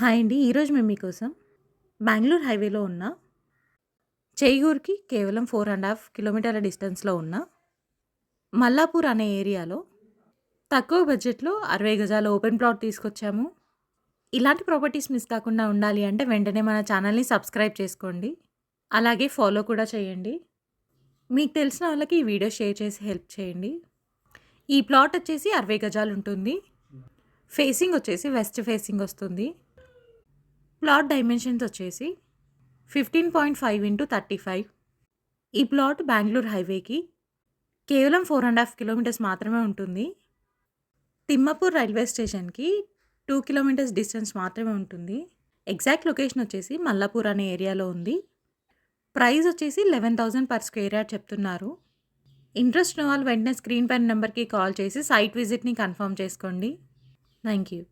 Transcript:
Hi అండి. ఈరోజు మేము మీకోసం బెంగళూరు హైవేలో ఉన్న చేయూర్కి కేవలం ఫోర్ అండ్ హాఫ్ కిలోమీటర్ల డిస్టెన్స్లో ఉన్న మల్లాపూర్ అనే ఏరియాలో తక్కువ బడ్జెట్లో అరవై గజాల ఓపెన్ ప్లాట్ తీసుకొచ్చాము. ఇలాంటి ప్రాపర్టీస్ మిస్ కాకుండా ఉండాలి అంటే వెంటనే మన ఛానల్ని సబ్స్క్రైబ్ చేసుకోండి. అలాగే ఫాలో కూడా చేయండి. మీకు తెలిసిన వాళ్ళకి ఈ వీడియో షేర్ చేసి హెల్ప్ చేయండి. ఈ ప్లాట్ వచ్చేసి అరవై గజాలు ఉంటుంది. ఫేసింగ్ వచ్చేసి వెస్ట్ ఫేసింగ్ వస్తుంది. ప్లాట్ డైమెన్షన్స్ వచ్చేసి fifteen point five into thirty five ఈ ప్లాట్ బెంగళూరు హైవేకి కేవలం ఫోర్ అండ్ హాఫ్ కిలోమీటర్స్ మాత్రమే ఉంటుంది. తిమ్మపూర్ రైల్వే స్టేషన్కి టూ కిలోమీటర్స్ డిస్టెన్స్ మాత్రమే ఉంటుంది. ఎగ్జాక్ట్ లొకేషన్ వచ్చేసి మల్లాపూర్ అనే ఏరియాలో ఉంది. ప్రైస్ వచ్చేసి eleven thousand per square yard చెప్తున్నారు. ఇంట్రెస్ట్ ఉన్న వాళ్ళు వెంటనే స్క్రీన్ పైన నెంబర్కి కాల్ చేసి సైట్ విజిట్ని కన్ఫర్మ్ చేసుకోండి. Thank you